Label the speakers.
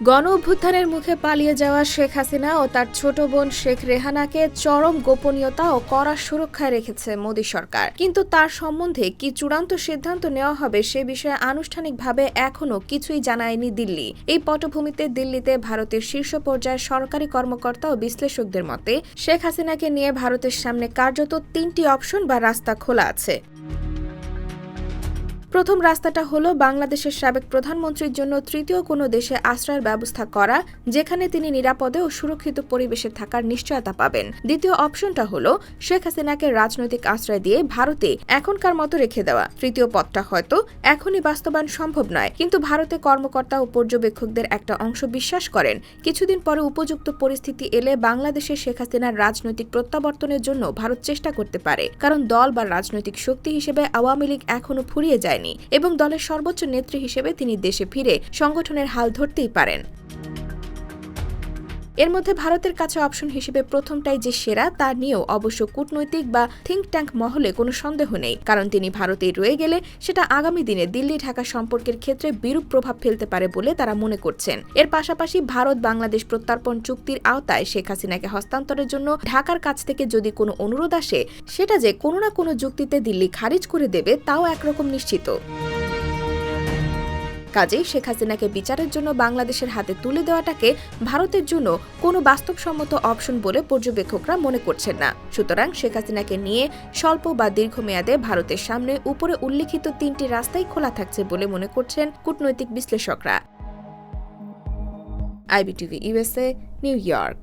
Speaker 1: গণ অভ্যুত্থানের মুখে পালিয়ে যাওয়া শেখ হাসিনা ও তার ছোট বোন শেখ রেহানাকে চরম গোপনীয়তা ও কড়া সুরক্ষায় রেখেছে মোদী সরকার। কিন্তু তার সম্বন্ধে কি চূড়ান্ত সিদ্ধান্ত নেওয়া হবে সে বিষয়ে আনুষ্ঠানিকভাবে এখনও কিছুই জানায়নি দিল্লি। এই পটভূমিতে দিল্লিতে ভারতের শীর্ষ পর্যায়ের সরকারি কর্মকর্তা ও বিশ্লেষকদের মতে, শেখ হাসিনাকে নিয়ে ভারতের সামনে কার্যত তিনটি অপশন বা রাস্তা খোলা আছে। প্রথম রাস্তাটা হলো বাংলাদেশের সাবেক প্রধানমন্ত্রীর জন্য তৃতীয় কোনো দেশে আশ্রয়ের ব্যবস্থা করা, যেখানে তিনি নিরাপদে ও সুরক্ষিত পরিবেশে থাকার নিশ্চয়তা পাবেন। দ্বিতীয় অপশনটা হলো শেখ হাসিনাকে রাজনৈতিক আশ্রয় দিয়ে ভারতে এখনকার মতো রেখে দেওয়া। তৃতীয় পথটা হয়তো এখনই বাস্তবায়ন সম্ভব নয়, কিন্তু ভারতে কর্মকর্তা ও পর্যবেক্ষকদের একটা অংশ বিশ্বাস করেন। কিছুদিন পরে উপযুক্ত পরিস্থিতি এলে বাংলাদেশে শেখ হাসিনার রাজনৈতিক প্রত্যাবর্তনের জন্য ভারত চেষ্টা করতে পারে। কারণ দল বা রাজনৈতিক শক্তি হিসেবে আওয়ামী লীগ এখনও ফুরিয়ে যায়নি। এবং দলের সর্বোচ্চ নেত্রী হিসেবে তিনি দেশে ফিরে সংগঠনের হাল ধরতেই পারেন। এর মধ্যে ভারতের কাছে অপশন হিসেবে প্রথমটাই যে সেরা, তা নিয়েও অবশ্য কূটনৈতিক বা থিঙ্ক ট্যাঙ্ক মহলে কোনো সন্দেহ নেই। কারণ তিনি ভারতেই রয়ে গেলে সেটা আগামী দিনে দিল্লি, ঢাকা সম্পর্কের ক্ষেত্রে বিরূপ প্রভাব ফেলতে পারে বলে তারা মনে করছেন। এর পাশাপাশি ভারত বাংলাদেশ প্রত্যর্পণ চুক্তির আওতায় শেখ হাসিনাকে হস্তান্তরের জন্য ঢাকার কাছ থেকে যদি কোনো অনুরোধ আসে, সেটা যে কোনো না কোনো যুক্তিতে দিল্লি খারিজ করে দেবে, তাও একরকম নিশ্চিত। কাজেই শেখ হাসিনাকে বিচারের জন্য বাংলাদেশের হাতে তুলে দেওয়াটাকে ভারতের জন্য কোনো বাস্তবসম্মত অপশন বলে পর্যবেক্ষকরা মনে করছেন না। সুতরাং শেখ হাসিনাকে নিয়ে স্বল্প বা দীর্ঘমেয়াদে ভারতের সামনে উপরে উল্লিখিত তিনটি রাস্তাই খোলা থাকছে বলে মনে করছেন কূটনৈতিক বিশ্লেষকরা। IBTV USA New York.